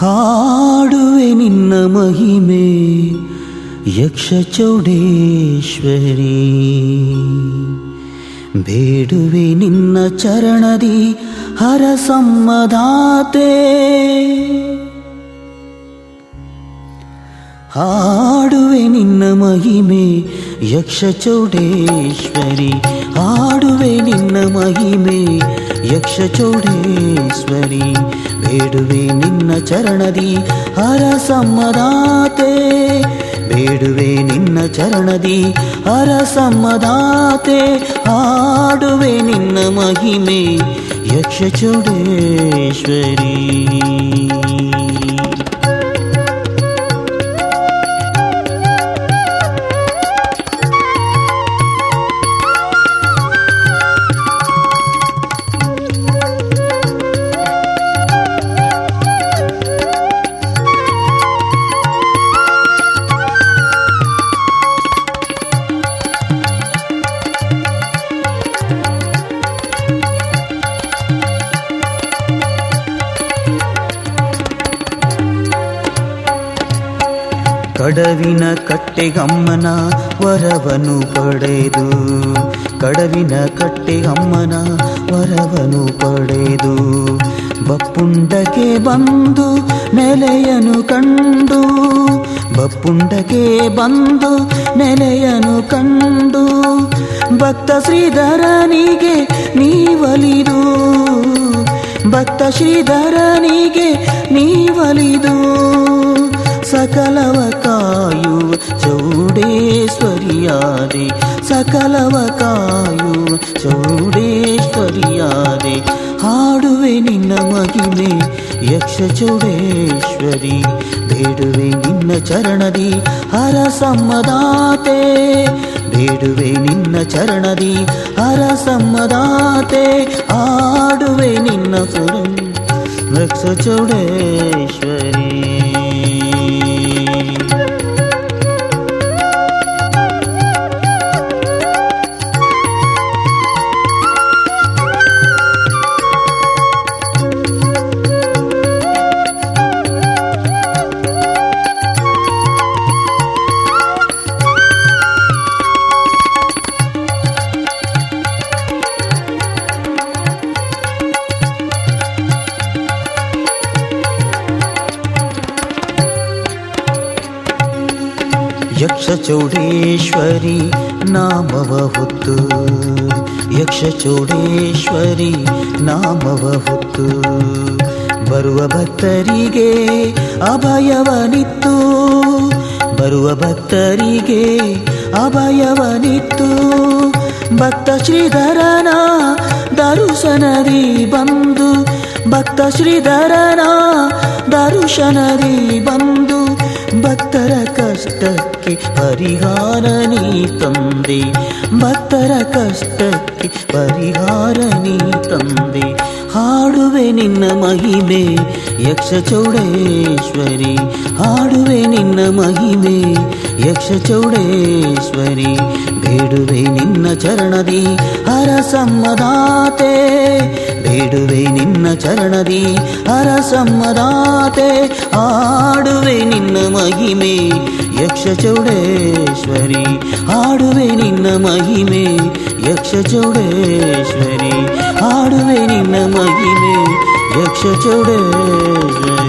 ಹಾಡುವೆ ನಿನ್ನ ಮಹಿಮೆ ಯಕ್ಷ ಚೌಡೇಶ್ವರಿ ಬೇಡುವೆ ನಿನ್ನ ಚರಣದಿ ಹರ ಸಮ್ಮದಾತೆ ಹಾಡುವೆ ನಿನ್ನ ಮಹಿಮೆ ಯಕ್ಷ ಚೌಡೇಶ್ವರಿ ಹಾಡುವೆ ನಿನ್ನ ಮಹಿಮೆ ಚೌಡೇಶ್ವರಿ, ಬೇಡುವೆ ನಿನ್ನ ಚರಣದಿ ಹರ ಸಮ್ಮದಾತೆ. ಬೇಡುವೆ ನಿನ್ನ ಚರಣದಿ ಹರ ಸಮ್ಮದಾತೆ. ಹಾಡುವೆ ನಿನ್ನ ಮಹಿಮೆ ಯಕ್ಷ ಚೌಡೇಶ್ವರಿ. ಕಡವಿನ ಕಟ್ಟೆಗಮ್ಮನ ವರವನು ಪಡೆದು, ಕಡವಿನ ಕಟ್ಟೆಗಮ್ಮನ ವರವನು ಪಡೆದು, ಬಪ್ಪುಂಡಕ್ಕೆ ಬಂದು ನೆಲೆಯನು ಕಂಡು, ಬಪ್ಪುಂಡಕ್ಕೆ ಬಂದು ನೆಲೆಯನು ಕಂಡು, ಭಕ್ತ ಶ್ರೀಧರನಿಗೆ ನೀವಲಿದು, ಭಕ್ತ ಶ್ರೀಧರನಿಗೆ ನೀವಲಿದು ಕಾಯುವ ಚೌಡೇಶ್ವರಿಯಾದೆ ಸಕಲವ ಕಾಯು ಚೌಡೇಶ್ವರಿಯಾದೆ, ಹಾಡುವೆ ನಿನ್ನ ಮಹಿಮೆ ಯಕ್ಷ ಚೌಡೇಶ್ವರಿ, ಬೇಡುವೆ ನಿನ್ನ ಚರಣದಿ ಹರ ಸಮ್ಮದಾತೆ ಬೇಡುವೆ ನಿನ್ನ ಚರಣದಿ ಹರ ಸಮ್ಮದಾತೆ ಆಡುವೆ ನಿನ್ನ ಸುರ ಯಕ್ಷ ಚೌಡೇಶ್ವರಿ. ಯಕ್ಷ ಚೌಡೇಶ್ವರಿ ನಾಮವ ಹೊತ್ತು. ಯಕ್ಷ ಚೌಡೇಶ್ವರಿ ನಾಮವ ಹೊತ್ತು. ಬರುವ ಭಕ್ತರಿಗೆ ಅಭಯವನಿತ್ತು. ಬರುವ ಭಕ್ತರಿಗೆ ಅಭಯವನಿತ್ತು. ಭಕ್ತ ಶ್ರೀಧರನ ದರುಶನರಿ ಬಂದು, ಭಕ್ತ ಶ್ರೀಧರನ ದರುಶನರಿ ಬಂದು, ಭಕ್ತರ ಕಷ್ಟಕ್ಕೆ ಪರಿಹಾರ ನೀ ತಂದೆ ಭಕ್ತರ ಕಷ್ಟಕ್ಕೆ ಪರಿಹಾರ ನೀ ತಂದೆ ಹಾಡುವೆ ನಿನ್ನ ಮಹಿಮೆ ಯಕ್ಷ ಚೌಡೇಶ್ವರಿ ಹಾಡುವೆ ನಿನ್ನ ಮಹಿಮೆ ಯಕ್ಷ ಚೌಡೇಶ್ವರಿ ಬೇಡುವೆ ನಿನ್ನ ಚರಣದಿ ಹರ ಸಮ್ಮದಾತೆ ಬೇಡುವೆ ನಿನ್ನ ಚರಣದಿ ಹರ ಸಮ್ಮದಾತೆ ಹಾಡುವೆ ನಿನ್ನ ಮಹಿಮೆ ಯಕ್ಷ ಚೌಡೇಶ್ವರಿ ಹಾಡುವೆ ನಿನ್ನ ಮಹಿಮೆ ಯಕ್ಷ ಚೌಡೇಶ್ವರಿ ಹಾಡುವೆ ನಿನ್ನ ಮಹಿಮೆ ಯಕ್ಷ ಚೌಡೇಶ್ವರಿ